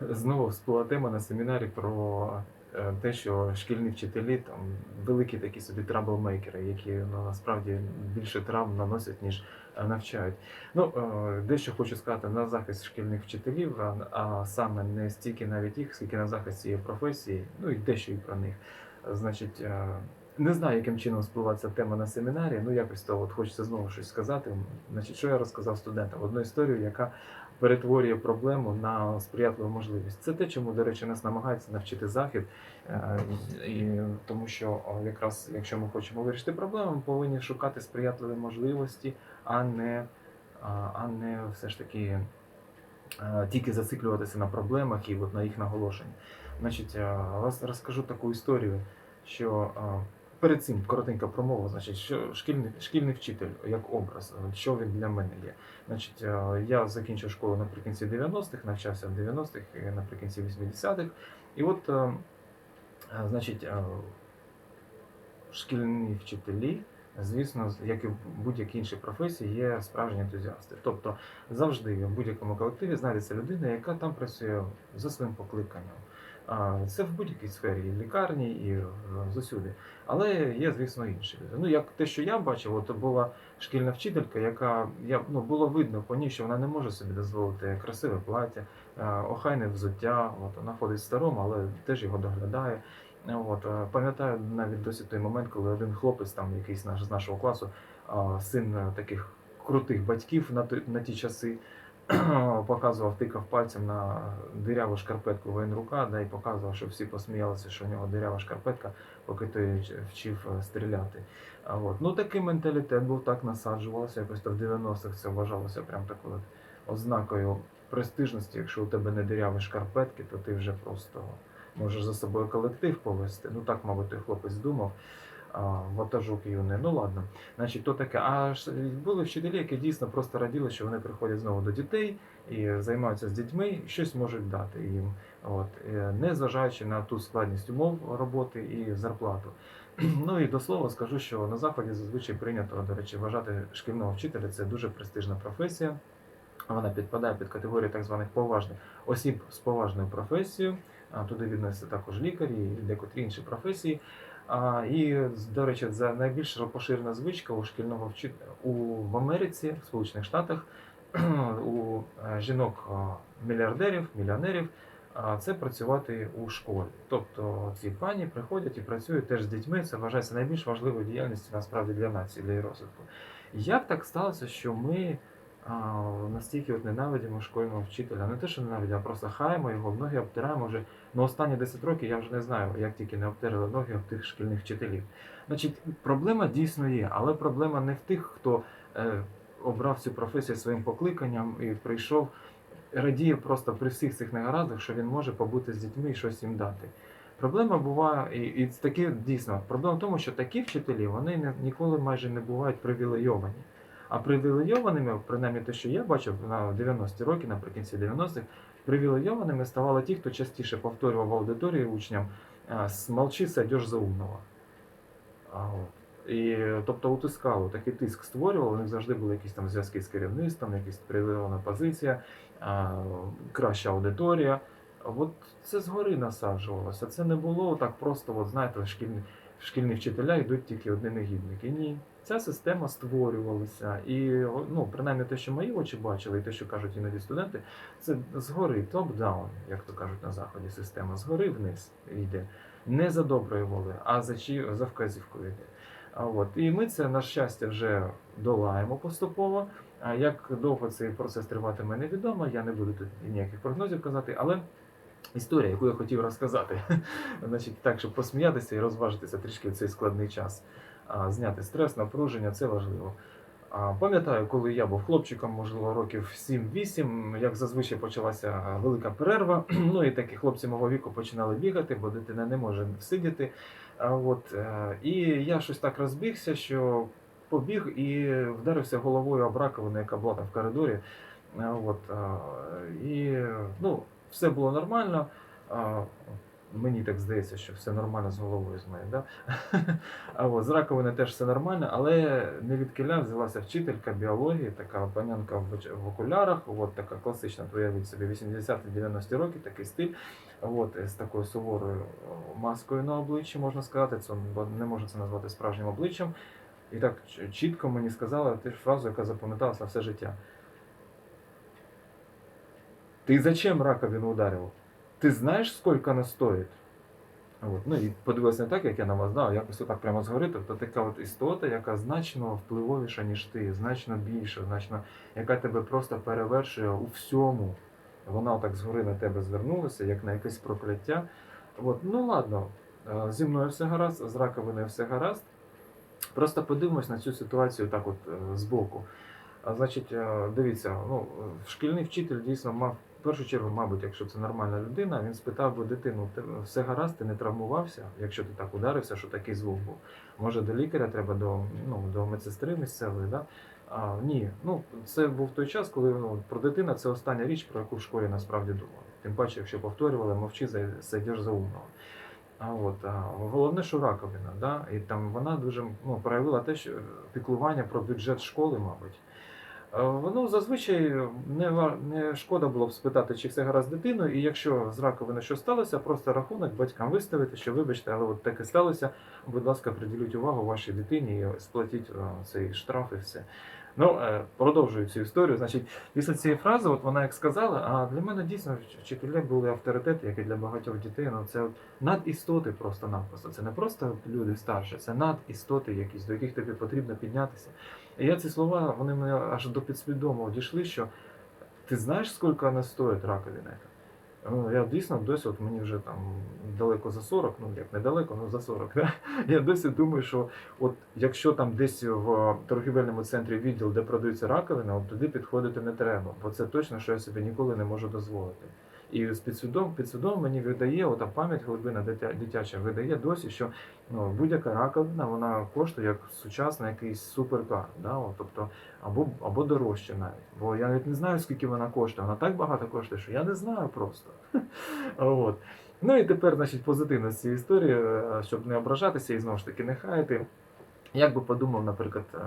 знову всплила тема на семінарі про е, те, що шкільні вчителі там великі такі собі траблмейкери, які ну, насправді більше травм наносять, ніж е, навчають. Ну, е, дещо хочу сказати на захист шкільних вчителів, а, саме не стільки навіть їх, скільки на захист цієї професії, ну і дещо і про них. Значить, не знаю, яким чином спливла ця тема на семінарі. Ну, якось то от хочеться знову щось сказати. Значить, що я розказав студентам? Одну історію, яка перетворює проблему на сприятливу можливість. Це те, чому, до речі, нас намагаються навчити захід, Е, і тому що якраз якщо ми хочемо вирішити проблему, ми повинні шукати сприятливі можливості, а не, а не все ж таки е, тільки зациклюватися на проблемах і от на їх наголошенні. Значить, е, розкажу таку історію, що перед цим коротенька промова, значить, що шкільний, шкільний вчитель як образ, що він для мене є. Значить, е, я закінчив школу наприкінці 90-х, навчався в 90-х наприкінці 80-х. І от, е, е, значить, шкільні вчителі, звісно, як і в будь-якій іншій професії, є справжні ентузіасти. Тобто завжди в будь-якому колективі знайдеться людина, яка там працює за своїм покликанням. Це в будь-якій сфері, і в лікарні, і е, зусюди. Але є, звісно, інші люди. Ну, як те, що я бачив, от була шкільна вчителька, яка я, ну, було видно по ній, що вона не може собі дозволити красиве плаття, е, охайне взуття. От, вона ходить старому, але теж його доглядає. От, е, пам'ятаю навіть досі той момент, коли один хлопець, там якийсь наш з нашого класу, син таких крутих батьків на, на ті часи, показував, тикав пальцем на диряву шкарпетку воєнрука, да, і показував, що всі посміялися, що у нього дирява шкарпетка, поки той вчив е, стріляти. А от. Ну такий менталітет був, так насаджувався. Якось то в 90-х це вважалося прям такою ознакою престижності. Якщо у тебе не диряві шкарпетки, то ти вже просто можеш за собою колектив повести. Ну так, мабуть, той хлопець думав. А, ватажок юний. Ну ладно, значить, то таке. А були вчителі, які дійсно просто раділи, що вони приходять знову до дітей і займаються з дітьми, щось можуть дати їм. От, е, не зважаючи на ту складність умов роботи і зарплату. Ну і до слова скажу, що на заході зазвичай прийнято, до речі, вважати шкільного вчителя це дуже престижна професія. Вона підпадає під категорію так званих поважних осіб з поважною професією. Туди відносяться також лікарі і декотрі інші професії. А, і, до речі, це найбільш поширена звичка у шкільного у в Америці, в Сполучених Штатах, у е, жінок а, мільярдерів, мільйонерів. Це працювати у школі. Тобто ці пані приходять і працюють теж з дітьми. Це вважається найбільш важливою діяльністю насправді для нації, для її розвитку. Як так сталося, що ми настільки от ненавидимо школьного вчителя? Не те, що ненавидимо, а просто хаємо його, ноги обтираємо вже Ну, останні 10 років я вже не знаю, як тільки не обтерли ноги об тих шкільних вчителів. Значить, проблема дійсно є, але проблема не в тих, хто е, обрав цю професію своїм покликанням і прийшов, радіє просто при всіх цих негараздах, що він може побути з дітьми і щось їм дати. Проблема буває, і, і такі дійсно, проблема в тому, що такі вчителі вони не, ніколи майже не бувають привілейовані. А привілейованими, принаймні те, що я бачив на 90-ті роки, наприкінці 90-х, привілейованими ставали ті, хто частіше повторював в аудиторії учням а, «смолчи, сойдеш за умного». А, от. І, тобто утискало, такий тиск створював, у них завжди були якісь там зв'язки з керівництвом, якась привілейована позиція, а, краща аудиторія. От це згори насаджувалося. Це не було так просто, от знаєте, шкільні, шкільні вчителя йдуть тільки одні негідники. Ні. Ця система створювалася. І ну, принаймні те, що мої очі бачили, і те, що кажуть іноді студенти, це згори, топ-даун, як то кажуть на заході, система згори вниз йде. Не за доброї воли, а за чи за вказівкою йде. А от і ми це на щастя вже долаємо поступово. А як довго цей процес триватиме, невідомо. Я не буду тут ніяких прогнозів казати, але історія, яку я хотів розказати, значить, так, щоб посміятися і розважитися трішки в цей складний час. Зняти стрес, напруження це важливо. Пам'ятаю, коли я був хлопчиком, можливо, років 7-8, як зазвичай почалася велика перерва. Ну і такі хлопці мого віку починали бігати, бо дитина не може всидіти. А, От, е, і я щось так розбігся, що побіг і вдарився головою об раковину, яка була там в коридорі. От, і ну, все було нормально. Мені так здається, що все нормально з головою з моєю. Да? А от, з раковини теж все нормально, але не від кіля взялася вчителька біології, така панянка в, окулярах, от така класична, уявіть собі, 80-90 роки, такий стиль. От, з такою суворою маскою на обличчі, можна сказати, це не можу це назвати справжнім обличчям. І так чітко мені сказала ти ж фразу, яка запам'яталася все життя. Ты зачем раковину ударил? Ти знаєш, скільки вона стоїть? От. Ну і подивилася не так, як я на вас знав, якось отак прямо згори. Тобто така от істота, яка значно впливовіша, ніж ти, значно більша, значно, яка тебе просто перевершує у всьому. Вона отак згори на тебе звернулася, як на якесь прокляття. От. Ну ладно, е, зі мною все гаразд, з раковиною все гаразд. Просто подивимось на цю ситуацію так от е, збоку. А, Значить, е, дивіться, ну, шкільний вчитель дійсно мав, першу чергу, мабуть, якщо це нормальна людина, він спитав би дитину, «Ти- все гаразд, ти не травмувався, якщо ти так ударився, що такий звук був. Може, до лікаря треба до, ну, до медсестри місцевої, да? А, ні, ну це був той час, коли ну, про дитина це остання річ, про яку в школі насправді думали. Тим паче, якщо повторювали, мовчи, за- сидиш за умного. А от а, головне, що раковина, да? і там вона дуже ну, проявила те, що піклування про бюджет школи, мабуть. Е, Воно зазвичай не, не шкода було б спитати, чи все гаразд з дитиною, і якщо з раковини що сталося, просто рахунок батькам виставити, що вибачте, але от таке сталося. Будь ласка, приділіть увагу вашій дитині і сплатіть е, цей штраф і все. Ну, е, продовжую цю історію. Значить, після цієї фрази, от вона як сказала, а для мене дійсно вчителі були авторитети, як і для багатьох дітей. Ну, це от надістоти просто-напросто. Це не просто люди старші, це надістоти якісь, до яких тобі потрібно піднятися. І я ці слова, вони мене аж до підсвідомого дійшли, що ти знаєш, скільки вона стоїть раковина? Ну, я дійсно досі, от мені вже там далеко за 40, ну як недалеко, ну за 40. Да? Я досі думаю, що от якщо там десь в торгівельному центрі відділ, де продаються раковини, от туди підходити не треба, бо це точно, що я собі ніколи не можу дозволити. І з підсвідом, мені видає, ота пам'ять глибина дитя, дитяча видає досі, що ну, будь-яка раковина вона коштує як сучасний якийсь суперкар, да? от, тобто, або, або дорожче навіть. Бо я навіть не знаю, скільки вона коштує. Вона так багато коштує, що я не знаю просто. От. Ну і тепер, значить, позитивно з цієї історії, е, щоб не ображатися і знову ж таки не хаяти. Як би подумав, наприклад, е,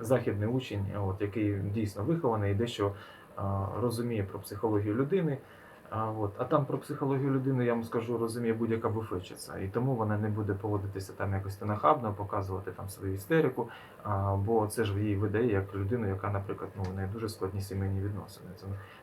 західний учень, от, який дійсно вихований і дещо е, розуміє про психологію людини. А, от, а там про психологію людини, я вам скажу, розуміє будь-яка буфетчиця. І тому вона не буде поводитися там якось нахабно, показувати там свою істерику, а, бо це ж її видає як людину, яка, наприклад, ну, в неї дуже складні сімейні відносини.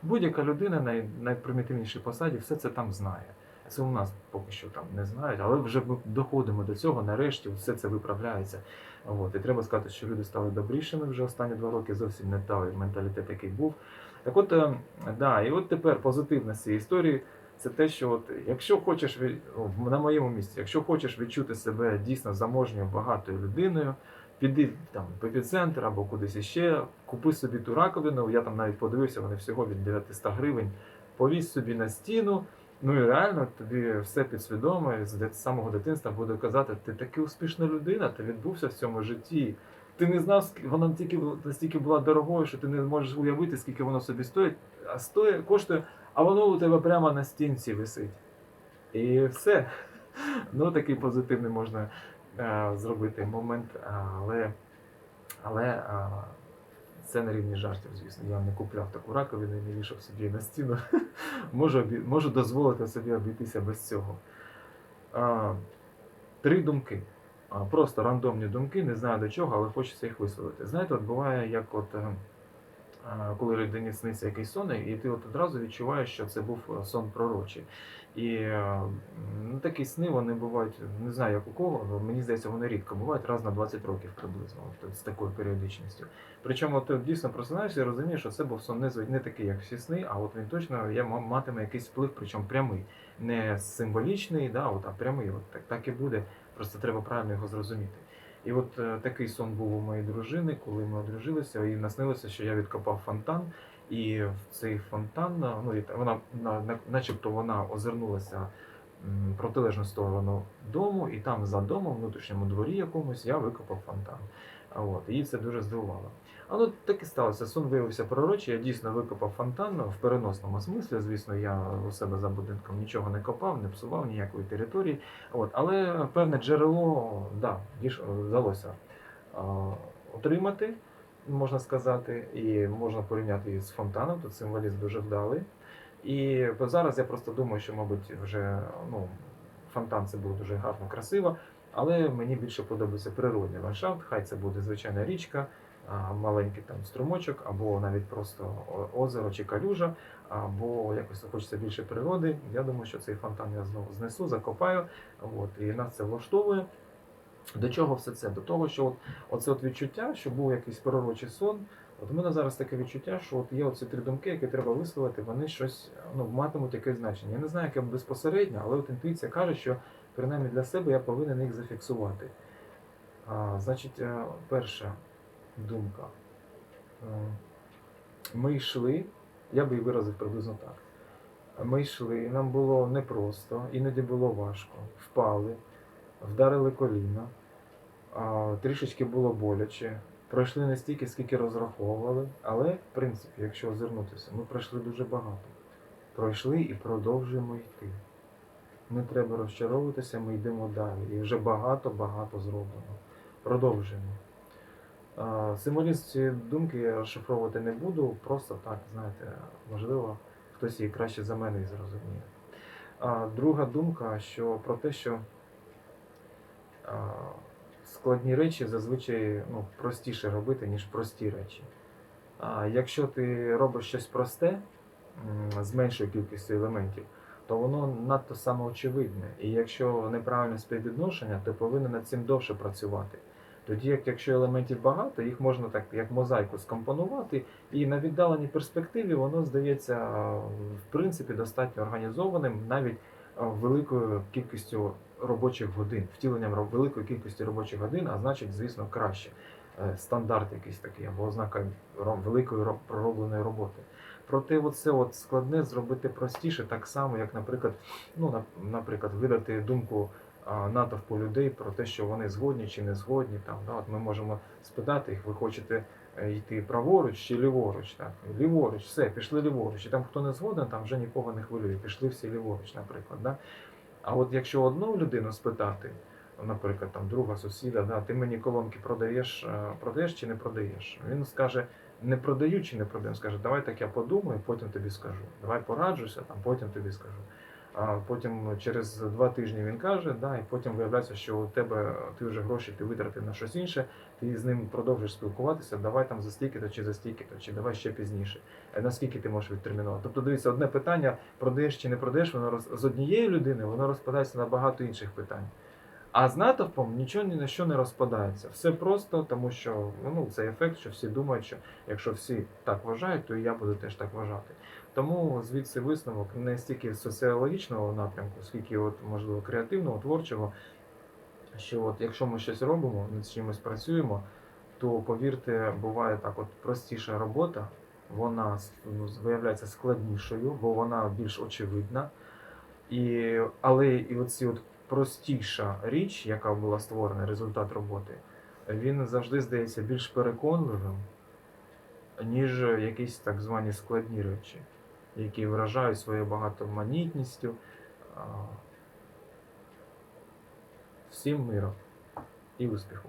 Будь-яка людина на найпримітивнішій посаді все це там знає. Це у нас поки що там не знають, але вже ми доходимо до цього, нарешті все це виправляється. От. І треба сказати, що люди стали добрішими вже останні два роки, зовсім не той менталітет, який був. Так от, е, да, і от тепер позитивна з цієї історії це те, що от, якщо хочеш на моєму місці, якщо хочеш відчути себе дійсно заможньою, багатою людиною, піди там в епіцентр або кудись іще, купи собі ту раковину. Я там навіть подивився, вони всього від 900 гривень. Повісь собі на стіну. Ну і реально тобі все підсвідомо з самого дитинства буде казати, ти таки успішна людина, ти відбувся в цьому житті. Ти не знав, вона тільки настільки була дорогою, що ти не можеш уявити, скільки воно собі стоїть, а стоїть, коштує, а воно у тебе прямо на стінці висить. І все. Ну, такий позитивний можна е, зробити момент, але, але е, це на рівні жартів, звісно. Я не купляв таку раковину і не вішав собі на стіну. можу, можу дозволити собі обійтися без цього. А, три думки. Просто рандомні думки, не знаю до чого, але хочеться їх висловити. Знаєте, от буває, як от. е, Коли людині сниться якийсь сон, і ти от одразу відчуваєш, що це був е, сон пророчий. І е, ну, такі сни вони бувають, не знаю як у кого, але мені здається, вони рідко бувають раз на 20 років приблизно, от, з такою періодичністю. Причому ти дійсно просинаєшся і розумієш, що це був сон не, не такий, як всі сни, а от він точно ма- матиме якийсь вплив, причому прямий, не символічний, да, от, а прямий. От, так, так і буде, просто треба правильно його зрозуміти. І от е, такий сон був у моєї дружини, коли ми одружилися, і наснилося, що я відкопав фонтан, і в цей фонтан, е, ну і вона на, на- начебто вона озирнулася протилежну сторону дому, і там за домом, внутрішньому дворі якомусь, я викопав фонтан. От, її це дуже здивувало. А ну так і сталося. Сон виявився пророчий. Я дійсно викопав фонтан в переносному смислі. Звісно, я у себе за будинком нічого не копав, не псував ніякої території. От, але певне джерело да, вдалося отримати, можна сказати, і можна порівняти її з фонтаном. Тут символізм дуже вдалий. І зараз я просто думаю, що, мабуть, вже ну, фонтан це буде дуже гарно, красиво, але мені більше подобається природний ландшафт. Хай це буде звичайна річка, маленький там струмочок, або навіть просто озеро чи калюжа, або якось хочеться більше природи. Я думаю, що цей фонтан я знову знесу, закопаю. От, і нас це влаштовує. До чого все це? До того, що от, оце от відчуття, що був якийсь пророчий сон. От у мене зараз таке відчуття, що от є оці три думки, які треба висловити, вони щось ну, матимуть якесь значення. Я не знаю, яке безпосередньо, але от інтуїція каже, що принаймні для себе я повинен їх зафіксувати. А, значить, е, перша думка. Е, Ми йшли, я би виразив приблизно так. Ми йшли, нам було непросто, іноді було важко. Впали, вдарили коліна, трішечки було боляче. Пройшли не стільки, скільки розраховували, але, в принципі, якщо озирнутися, ми пройшли дуже багато. Пройшли і продовжуємо йти. Не треба розчаровуватися, ми йдемо далі. І вже багато-багато зроблено. Продовжуємо. А, Символізм цієї думки я розшифровувати не буду, просто так, знаєте, можливо, хтось її краще за мене і зрозуміє. Друга думка, що про те, що складні речі зазвичай ну, простіше робити, ніж прості речі. Якщо ти робиш щось просте з меншою кількістю елементів, то воно надто самоочевидне. І якщо неправильне співвідношення, то повинен над цим довше працювати. Тоді, як якщо елементів багато, їх можна так як мозаїку скомпонувати, і на віддаленій перспективі воно здається в принципі достатньо організованим, навіть великою кількістю робочих годин, втіленням великої кількості робочих годин, а значить, звісно, краще. Е, Стандарт якийсь такий, або ознака великої ро- проробленої роботи. Проте оце от складне зробити простіше, так само, як, наприклад, ну, наприклад, видати думку натовпу людей про те, що вони згодні чи не згодні. Там, да, от ми можемо спитати їх, ви хочете е, йти праворуч чи ліворуч? Так? Ліворуч, все, пішли ліворуч. І там хто не згоден, там вже нікого не хвилює. Пішли всі ліворуч, наприклад. Да? А от якщо одну людину спитати, наприклад, там друга сусіда, да, ти мені колонки продаєш, е, продаєш чи не продаєш? Він скаже, не продаю чи не продаю. Скаже, давай так я подумаю, потім тобі скажу. Давай пораджуся, там потім тобі скажу. А потім через два тижні він каже, да, і потім виявляється, що у тебе ти вже гроші ти витратив на щось інше, ти з ним продовжиш спілкуватися, давай там за стільки-то чи за стільки-то, чи давай ще пізніше. Е, Наскільки ти можеш відтермінувати? Тобто, дивіться, одне питання, продаєш чи не продаєш, воно роз... з однієї людини воно розпадається на багато інших питань. А з натовпом нічого ні на що не розпадається. Все просто, тому що ну, цей ефект, що всі думають, що якщо всі так вважають, то і я буду теж так вважати. Тому звідси висновок не стільки соціологічного напрямку, скільки от, можливо креативного, творчого. Що от якщо ми щось робимо, над чимось працюємо, то повірте, буває так, от простіша робота, вона ну, виявляється складнішою, бо вона більш очевидна. І, але і оці от простіша річ, яка була створена, результат роботи, він завжди здається більш переконливим, ніж якісь так звані складні речі, які вражають своєю багатоманітністю. Всім миром і успіху!